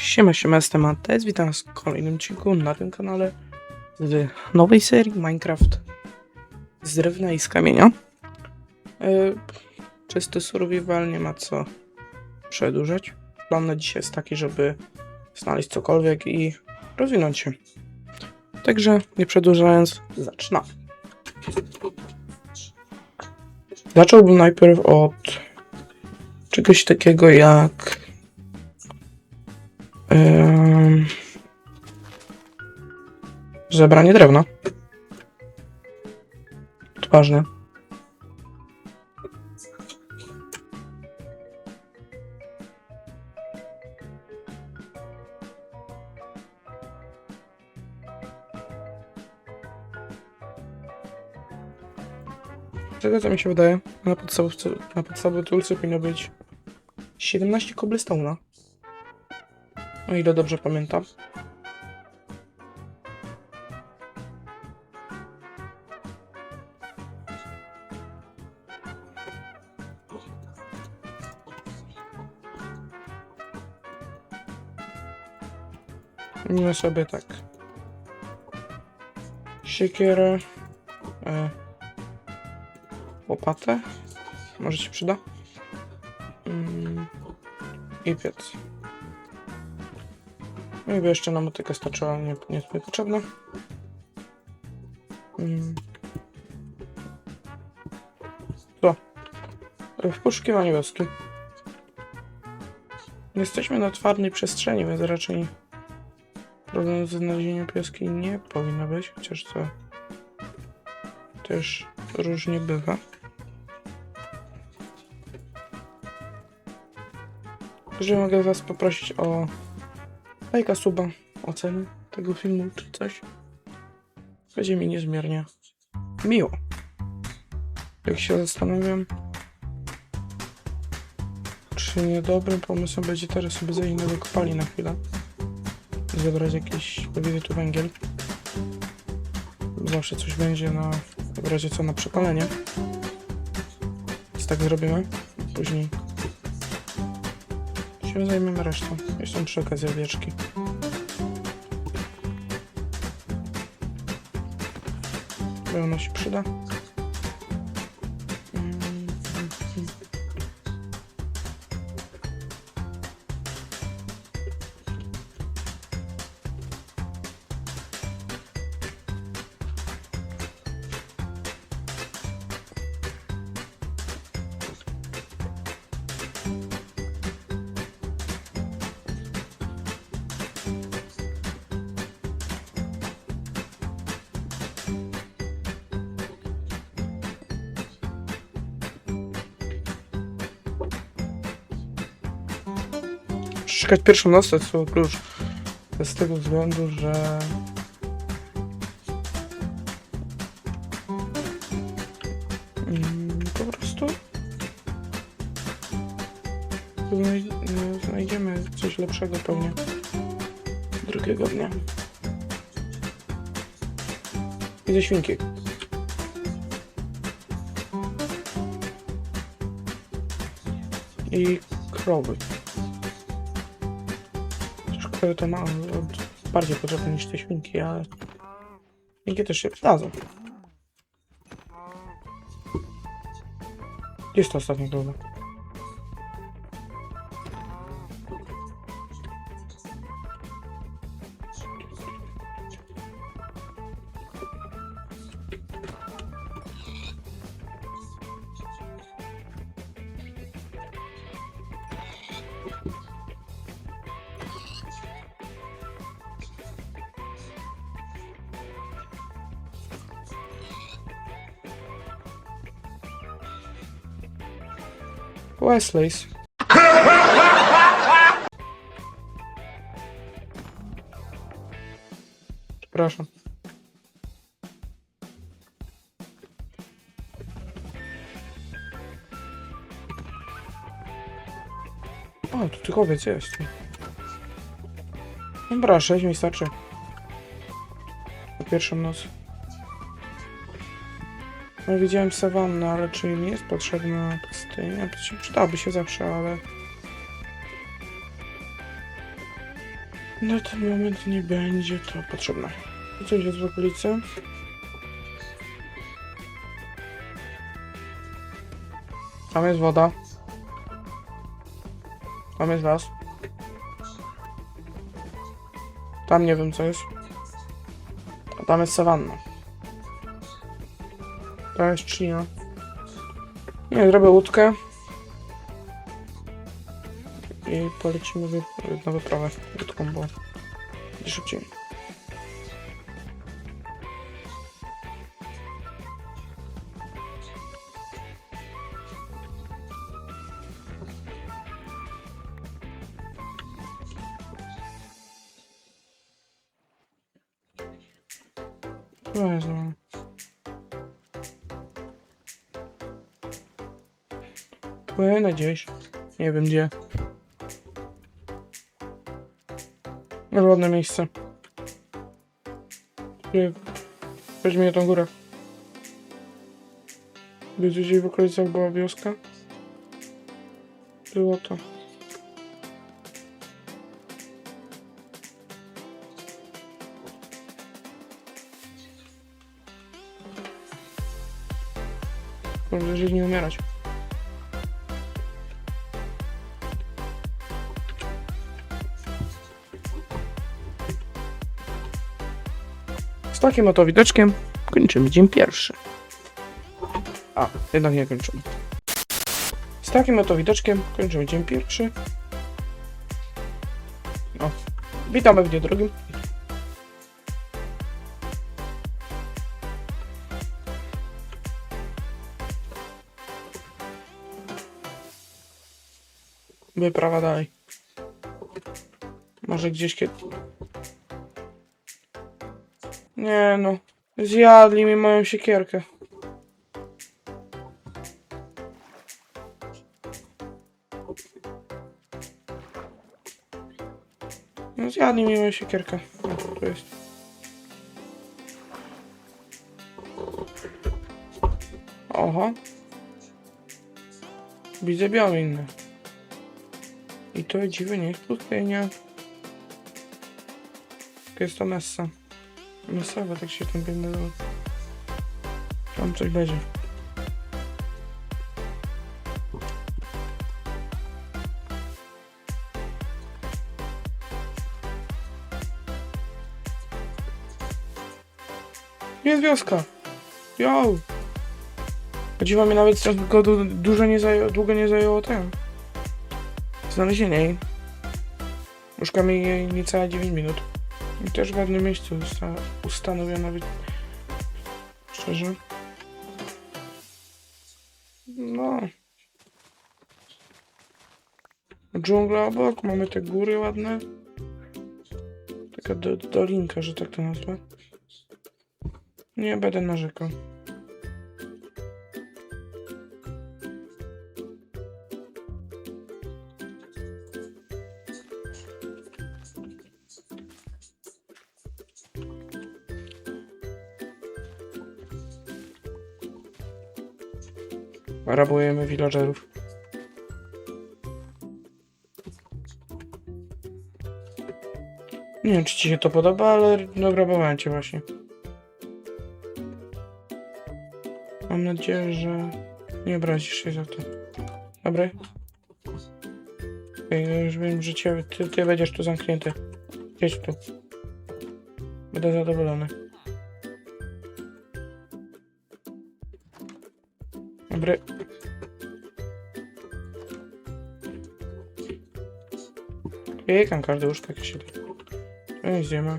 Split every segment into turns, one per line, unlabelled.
Siema, siema, jestem Antes, witam w kolejnym odcinku na tym kanale z nowej serii Minecraft z drewna i z kamienia. Yy, czysty survival, nie ma co przedłużać. Plan na dzisiaj jest taki, żeby znaleźć cokolwiek i rozwinąć się. Także nie przedłużając, zaczynamy. Zacząłbym najpierw od czegoś takiego jak Ym, Zebranie drewna. To ważne. Tego co mi się wydaje, na podstawce, na podstawowej tulce powinno być 17 cobblestone'a. O ile dobrze pamiętam. Mamy sobie tak. Siekierę. E, łopatę. Może się przyda. Mm, I piec. No i by jeszcze na motykę starczyła, nie, nie jest mi potrzebna. Mm. Co? W poszukiwaniu wioski. Jesteśmy na twardej przestrzeni, więc raczej problemu z znalezieniem wioski nie powinno być, chociaż to też różnie bywa. Że mogę was poprosić o lajka, suba, oceny tego filmu czy coś. Będzie mi niezmiernie miło. Jak się zastanawiam, czy niedobrym pomysłem będzie teraz sobie zejść do kopalni na chwilę. Zebrać jakiś, powiedzmy tu węgiel. Zawsze coś będzie na, w razie co na przepalenie. Więc tak zrobimy. Później się zajmiemy resztą. Jeszcze przy okazji owieczki. Pełno się przyda. Przeszukać pierwszą noc to klucz. Z tego względu, że Mm, po prostu znajdziemy coś lepszego pewnie drugiego dnia. Widzę świnki. I krowy. Krowy to ma bardziej potrzebne niż te świnki, ale świnki też się przydadzą. Gdzie jest to ostatnia krowa? Wesley's. Przepraszam. O, tu tychowiec jest. Dobra, 6 mi starczy. Na pierwszą noc. No, widziałem sawannę, ale czy mi jest potrzebna pustynia? Przy- Przydałaby się zawsze, ale... Na ten moment nie będzie to potrzebne. I coś jest w okolicy. Tam jest woda. Tam jest las. Tam nie wiem co jest. A tam jest sawanna. Tam jest trzcina. Nie, zrobię łódkę. I polecimy na wyprawę łódką, bo będzie szybciej. Płynę gdzieś. Nie wiem gdzie. Ale ładne miejsce. Weźmie tą górę. Gdzie gdzieś w okolicach była wioska. Było to. Może żyć nie umierać. Z takim oto widoczkiem kończymy dzień pierwszy. A, jednak nie kończymy. Z takim oto widoczkiem kończymy dzień pierwszy. No, witamy w dniu drugim. Wyprawa dalej. Może gdzieś kiedy... Nie no. Zjadli mi moją siekierkę. No zjadli mi moją siekierkę. O, tu jest. Oho. Widzę białe inne. I to dziwy nie jest pustynia. Jest to messa. Messowa, tak się tam biegnę do... Tam coś będzie. Jest wioska! Yo! Dziwa mi nawet tylko du dużo nie zajęło, długo nie zajęło ten. Znalezienie jej. Szukamy jej niecałe 9 minut. I też w ładnym miejscu usta ustanowiona być. Szczerze. No. Dżungla obok, mamy te góry ładne. Taka do, dolinka, że tak to nazwę. Nie będę narzekał. Rabujemy villagerów. Nie wiem, czy ci się to podoba, ale dobrabowałem cię właśnie. Mam nadzieję, że nie obrazisz się za to. Dobra? Okej, ja już wiem, że cię, ty, ty będziesz tu zamknięty. Jedź tu. Będę zadowolony. Dobry. Klikam każde łóżko, jak się da. Tu nic nie ma.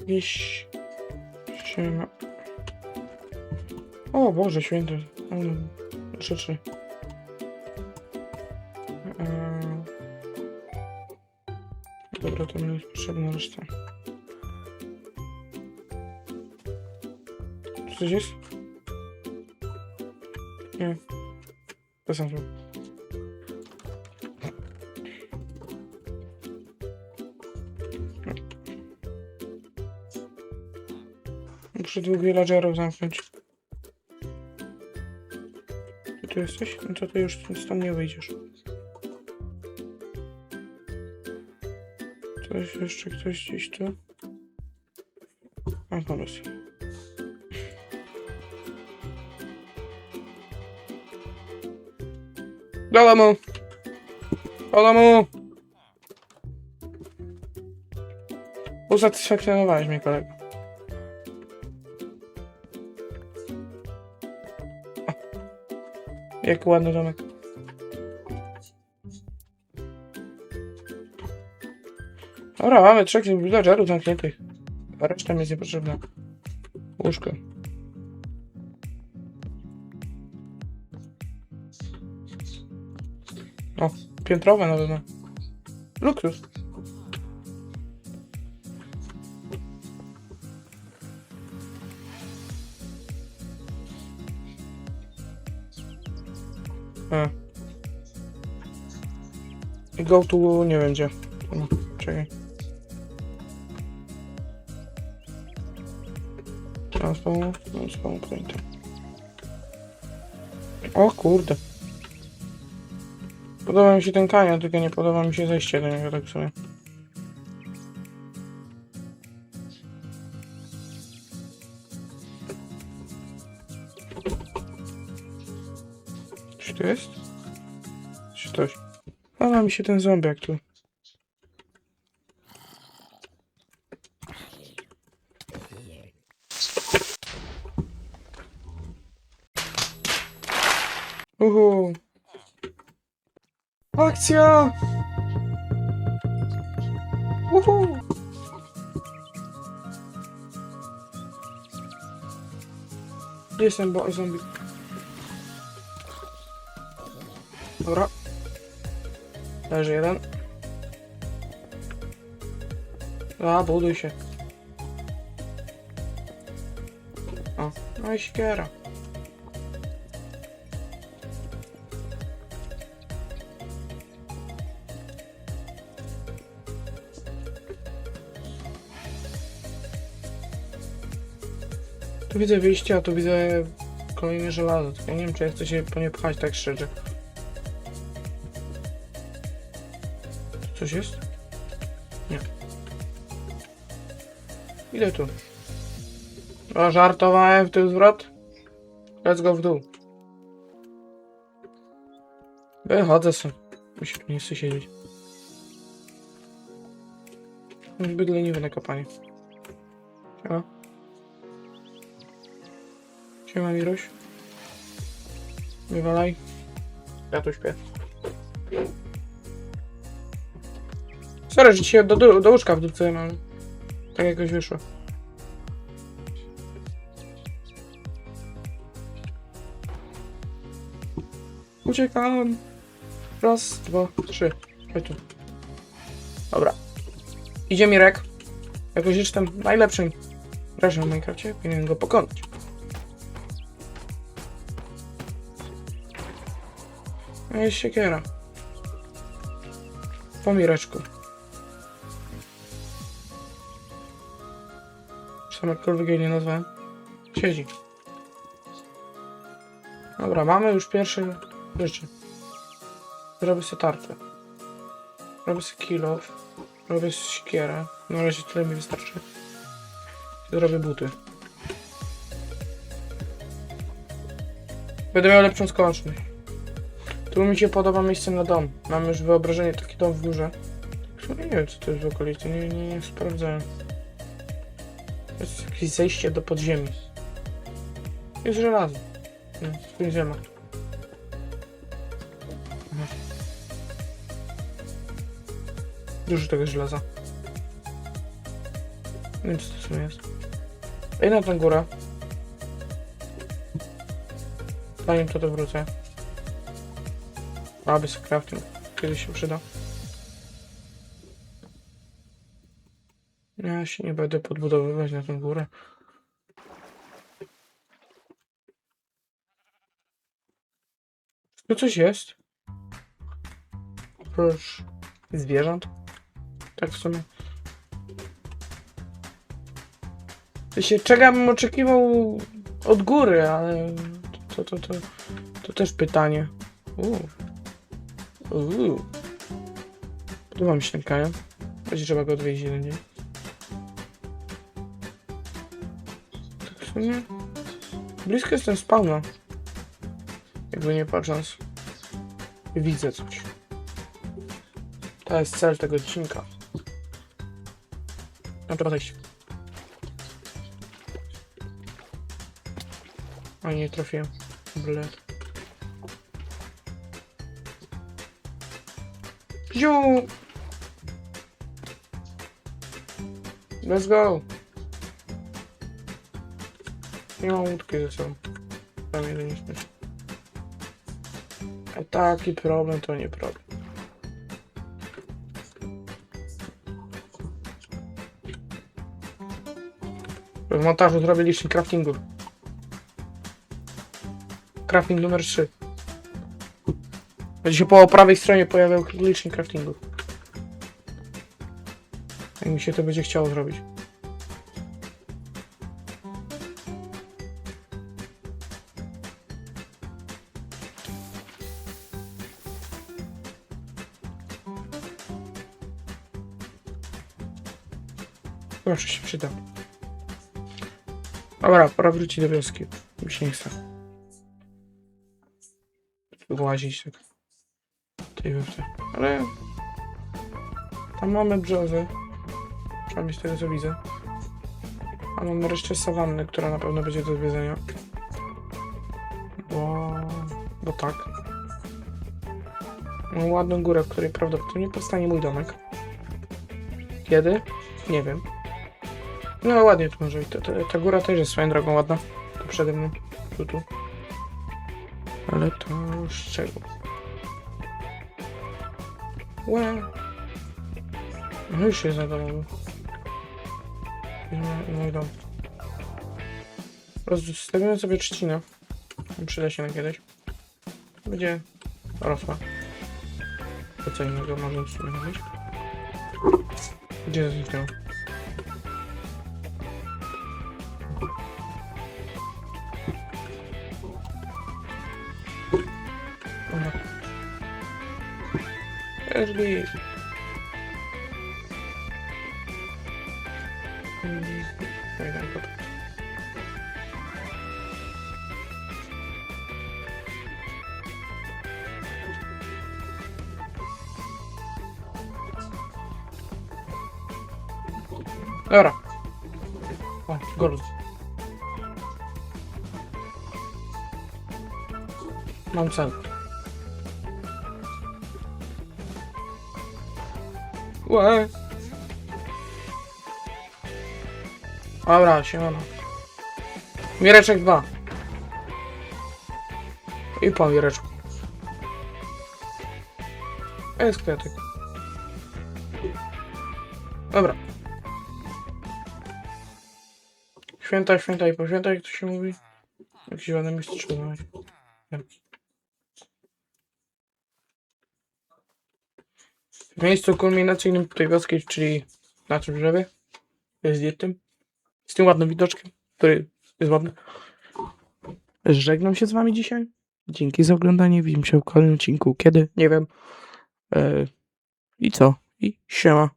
Jakieś... się ma... O Boże święty. Rzeczy. Eee... Dobra, to mi jest potrzebna reszta. Coś jest? Nie. To zrobił. Muszę dwóch villagerów zamknąć. Ty tu jesteś? No to ty już stąd nie wyjdziesz. Ktoś, jeszcze ktoś gdzieś tu? Mam pomysł. Do domu! Do domu! Usatysfakcjonowałeś mnie, kolego. O. Jak ładny domek. Dobra, mamy trzech villagerów zamkniętych. A reszta mi jest niepotrzebna. Łóżko. O, piętrowe na pewno. Luksus. Go tu nie. O, Czekaj. Pointer. O kurde. Podoba mi się ten kanion, tylko nie podoba mi się zejście do niego tak w sumie. Czy tu jest? Czy coś? Podoba mi się ten zombiak tu. Akcja! Uhu. Jestem bo zombie. Dobra. Leży jeden. A, buduj się. O, no Tu widzę wyjście, a tu widzę kolejne żelazo. Tylko nie wiem, czy ja chcę się po nie pchać tak szczerze. Coś jest? Nie. Idę tu. O, żartowałem w tył zwrot. Let's go w dół. Wychodzę sobie. Tu nie chce siedzieć. Zbyt leniwy na kopanie. Siema. Siema Miruś. Wywalaj. Ja tu śpię. Sorry, że ci do, do, do łóżka wdupcyłem, ale tak jakoś wyszło. Uciekam. Raz, dwa, trzy. Chodź tu. Dobra. Idzie Mirek. Jakoś jestem najlepszym graczem w Minecrafcie. Powinien go pokonać. A jest siekiera. Po Mireczku. Sam jakkolwiek jej nie nazwałem. Siedzi. Dobra, mamy już pierwsze rzeczy. Zrobię sobie tarczę. Robię sobie kill off. Robię sobie siekierę. Na razie tyle mi wystarczy. Zrobię buty. Będę miał lepszą skoczność. Tu mi się podoba miejsce na dom. Mam już wyobrażenie taki dom w górze. Sumie nie wiem co to jest w okolicy, nie, nie, nie sprawdzałem. Jest jakieś zejście do podziemi. Jest żelazo. No. Aha. Dużo tego żelaza. Nie wiem co to w sumie jest. Ej na tę górę. Zanim to to wrócę. Aby z crafting. Kiedyś się przyda. Ja się nie będę podbudowywać na tę górę. Tu coś jest. Proszę. Zwierząt? Tak w sumie. To się czego bym oczekiwał od góry, ale to, to, to, to też pytanie. Uuu. Uuu. Podoba mi się ten. Będzie trzeba go odwiedzić jeden dzień. Tak. Blisko jestem spawna. Jakby nie patrząc. Widzę coś. To jest cel tego odcinka. No trzeba zejść. A nie trafiłem. Blet. Ziu! Let's go! Nie mam łódki ze sobą. Tam jeden nie śmiesz. A taki problem to nie problem. W montażu zrobię licznik craftingu. Crafting numer 3. Będzie się po prawej stronie pojawiał licznik craftingu. Jak mi się to będzie chciało zrobić. Proszę się przyda. Dobra, pora wrócić do wioski. Mi się nie chce. Łazić tak. Tej wiosce. Ale... Tam mamy brzozy. Przynajmniej z tego co widzę. A mamy resztę sawanny, która na pewno będzie do zwiedzenia. Bo... Bo tak. Mam ładną górę, w której prawdopodobnie powstanie mój domek. Kiedy? Nie wiem. No ładnie tu może i ta, ta, ta góra też jest swoją drogą ładna. Tu przede mną. Tu, tu. Ale to z czego? Łe. No już się zadowolił. No i dom. Rozstawimy sobie trzcinę. Przyda się na kiedyś. Będzie rosła. To co innego można w sumie robić. Gdzie to zniknęło? Wejdę go. Dobra. O, gold. Mam cel. Łe. Dobra, siemano. Mireczek 2. I po Mireczku. Jest kwiatek. Dobra. Święta, święta i po święta, jak to się mówi? Jakieś ładne miasteczko znaleźć. W miejscu kulminacyjnym tej wioski, czyli na tym drzewie, jest tym, z tym ładnym widoczkiem, który jest ładny. Żegnam się z wami dzisiaj. Dzięki za oglądanie. Widzimy się w kolejnym odcinku. Kiedy? Nie wiem. E, I co? I siema.